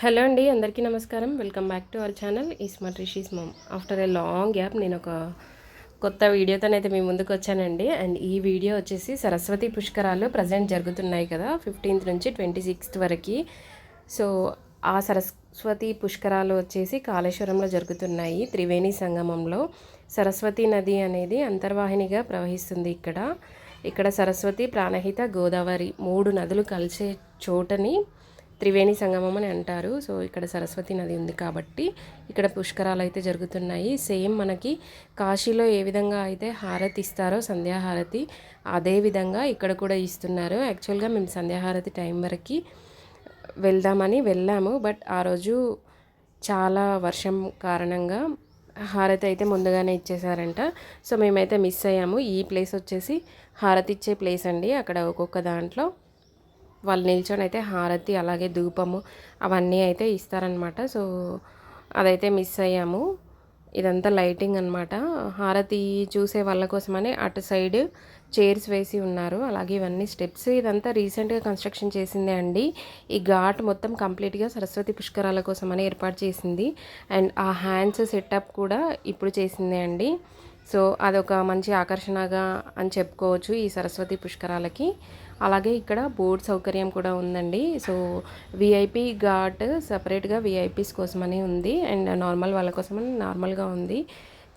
Hello అండి అందరికీ నమస్కారం. Welcome back to our channel. ఈ smart Rishi's mom. After a long gap నేను ఒక కొత్త వీడియోతోనైతే మీ ముందుకు వచ్చానండి. అండ్ ఈ వీడియో వచ్చేసి సరస్వతి పుష్కరాలు ప్రజెంట్ జరుగుతున్నాయి కదా ఫిఫ్టీన్త్ నుంచి ట్వంటీ సిక్స్త్ వరకు. సో ఆ సరస్వతి పుష్కరాలు వచ్చేసి కాళేశ్వరంలో జరుగుతున్నాయి త్రివేణి సంగమంలో. సరస్వతి నది అనేది అంతర్వాహినిగా ప్రవహిస్తుంది ఇక్కడ. ఇక్కడ సరస్వతి ప్రాణహిత గోదావరి మూడు నదులు కలిసే చోటని త్రివేణి సంగమం అని అంటారు. సో ఇక్కడ సరస్వతి నది ఉంది కాబట్టి ఇక్కడ పుష్కరాలు అయితే జరుగుతున్నాయి. సేమ్ మనకి కాశీలో ఏ విధంగా అయితే హారతి ఇస్తారో సంధ్యాహారతి అదే విధంగా ఇక్కడ కూడా ఇస్తున్నారు. యాక్చువల్గా మేము సంధ్యాహారతి టైం వరకు వెళ్దామని వెళ్ళాము. బట్ ఆ రోజు చాలా వర్షం కారణంగా హారతి అయితే ముందుగానే ఇచ్చేసారంట సో మేమైతే మిస్ అయ్యాము. ఈ ప్లేస్ వచ్చేసి హారతి ఇచ్చే ప్లేస్ అండి. అక్కడ ఒక్కొక్క దాంట్లో వాళ్ళు నిల్చొని అయితే హారతి అలాగే ధూపము అవన్నీ అయితే ఇస్తారనమాట సో అదైతే మిస్ అయ్యాము. ఇదంతా లైటింగ్ అనమాట హారతి చూసే వాళ్ళ కోసమని అటు సైడ్ చైర్స్ వేసి ఉన్నారు. అలాగే ఇవన్నీ స్టెప్స్. ఇదంతా రీసెంట్గా కన్స్ట్రక్షన్ చేసిందే అండి. ఈ ఘాట్ మొత్తం కంప్లీట్గా సరస్వతి పుష్కరాల కోసమని ఏర్పాటు చేసింది. అండ్ ఆ హ్యాండ్స్ సెటప్ కూడా ఇప్పుడు చేసిందే అండి. సో అదొక మంచి ఆకర్షణగా అని చెప్పుకోవచ్చు ఈ సరస్వతి పుష్కరాలకి. అలాగే ఇక్కడ బోర్డ్ సౌకర్యం కూడా ఉందండి. సో విఐపి ఘాట్ సపరేట్గా విఐపీస్ కోసమని ఉంది. అండ్ నార్మల్ వాళ్ళ కోసమని నార్మల్గా ఉంది.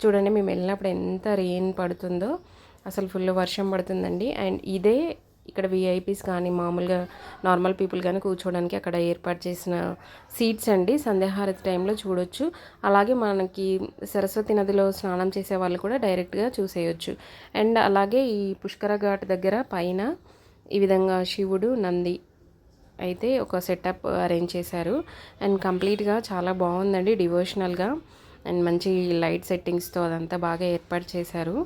చూడండి మేము వెళ్ళినప్పుడు ఎంత రెయిన్ పడుతుందో. అసలు ఫుల్ వర్షం పడుతుందండి. అండ్ ఇదే ఇక్కడ విఐపీస్ కానీ మామూలుగా నార్మల్ పీపుల్ కానీ కూర్చోవడానికి అక్కడ ఏర్పాటు చేసిన సీట్స్ అండి. సంధ్యాహారతి టైంలో చూడొచ్చు. అలాగే మనకి సరస్వతి నదిలో స్నానం చేసే వాళ్ళు కూడా డైరెక్ట్గా చూసేయచ్చు. అండ్ అలాగే ఈ పుష్కర ఘాట్ దగ్గర పైన ఈ విధంగా శివుడు నంది అయితే ఒక సెటప్ అరేంజ్ చేశారు. అండ్ కంప్లీట్గా చాలా బాగుందండి డివోషనల్గా అండ్ మంచి లైట్ సెట్టింగ్స్తో అదంతా బాగా ఏర్పాటు చేశారు.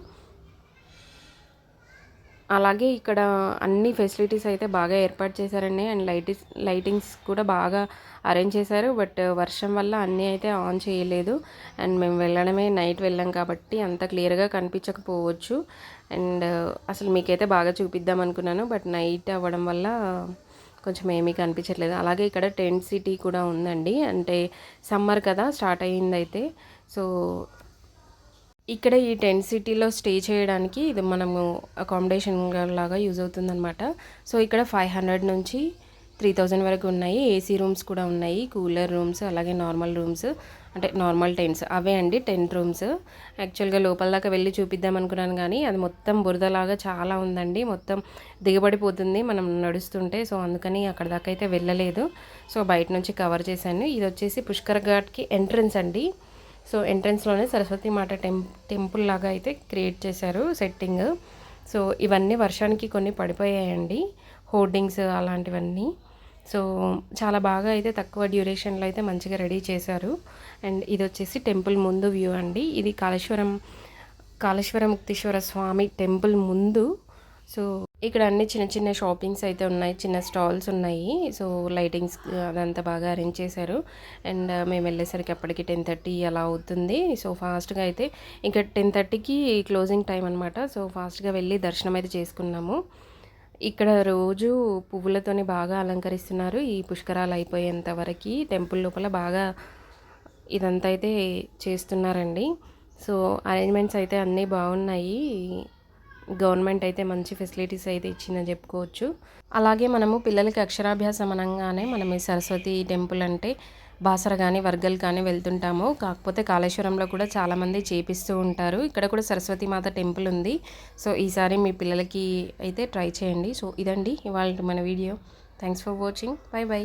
అలాగే ఇక్కడ అన్ని ఫెసిలిటీస్ అయితే బాగా ఏర్పాటు చేశారండి. అండ్ లైటిస్ లైటింగ్స్ కూడా బాగా అరేంజ్ చేశారు. బట్ వర్షం వల్ల అన్నీ అయితే ఆన్ చేయలేదు. అండ్ మేము వెళ్ళడమే నైట్ వెళ్ళాం కాబట్టి అంత క్లియర్గా కనిపించకపోవచ్చు. అండ్ అసలు మీకైతే బాగా చూపిద్దాం అనుకున్నాను. బట్ నైట్ అవ్వడం వల్ల కొంచెం ఏమీ కనిపించట్లేదు. అలాగే ఇక్కడ టెంట్ సిటీ కూడా ఉందండి. అంటే సమ్మర్ కదా స్టార్ట్ అయ్యింది అయితే సో ఇక్కడ ఈ టెంట్ సిటీలో స్టే చేయడానికి ఇది మనము అకామిడేషన్ లాగా యూజ్ అవుతుందన్నమాట. సో ఇక్కడ ఫైవ్ హండ్రెడ్ నుంచి త్రీ థౌజండ్ వరకు ఉన్నాయి. ఏసీ రూమ్స్ కూడా ఉన్నాయి. కూలర్ రూమ్స్ అలాగే నార్మల్ రూమ్స్ అంటే నార్మల్ టెంట్స్ అవే అండి టెంట్ రూమ్స్. యాక్చువల్గా లోపల దాకా వెళ్ళి చూపిద్దాం అనుకున్నాను కానీ అది మొత్తం బురదలాగా చాలా ఉందండి. మొత్తం దిగబడిపోతుంది మనం నడుస్తుంటే. సో అందుకని అక్కడ దాకా అయితే వెళ్ళలేదు. సో బయట నుంచి కవర్ చేశాను. ఇది వచ్చేసి పుష్కర్ ఘాట్కి ఎంట్రన్స్ అండి. సో ఎంట్రన్స్లోనే సరస్వతి మాత టెం టెంపుల్ లాగా అయితే క్రియేట్ చేశారు సెట్టింగ్. సో ఇవన్నీ వర్షానికి కొన్ని పడిపోయాయండి హోర్డింగ్స్ అలాంటివన్నీ. సో చాలా బాగా అయితే తక్కువ డ్యూరేషన్లో అయితే మంచిగా రెడీ చేశారు. అండ్ ఇది వచ్చేసి టెంపుల్ ముందు వ్యూ అండి. ఇది కాళేశ్వరం కాళేశ్వర ముక్తేశ్వర స్వామి టెంపుల్ ముందు. సో ఇక్కడ అన్ని చిన్న చిన్న షాపింగ్స్ అయితే ఉన్నాయి చిన్న స్టాల్స్ ఉన్నాయి. సో లైటింగ్స్ అదంతా బాగా అరేంజ్ చేశారు. అండ్ మేము వెళ్ళేసరికి అప్పటికి టెన్ థర్టీ అలా అవుతుంది. సో ఫాస్ట్గా అయితే ఇంకా టెన్ థర్టీకి క్లోజింగ్ టైం అనమాట సో ఫాస్ట్గా వెళ్ళి దర్శనం అయితే చేసుకున్నాము. ఇక్కడ రోజు పువ్వులతోనే బాగా అలంకరిస్తున్నారు. ఈ పుష్కరాలు అయిపోయేంత వరకు టెంపుల్ లోపల బాగా ఇదంతా అయితే చేస్తున్నారండి. సో అరేంజ్మెంట్స్ అయితే అన్నీ బాగున్నాయి. గవర్నమెంట్ అయితే మంచి ఫెసిలిటీస్ అయితే ఇచ్చిందని చెప్పుకోవచ్చు. అలాగే మనము పిల్లలకి అక్షరాభ్యాసం అనగానే మనం ఈ సరస్వతి టెంపుల్ అంటే బాసర కానీ వర్గల్ కానీ వెళ్తుంటాము. కాకపోతే కాళేశ్వరంలో కూడా చాలామంది చేపిస్తూ ఉంటారు. ఇక్కడ కూడా సరస్వతి మాత టెంపుల్ ఉంది. సో ఈసారి మీ పిల్లలకి అయితే ట్రై చేయండి. సో ఇదండి ఇవాళ మన video. Thanks for watching. Bye bye.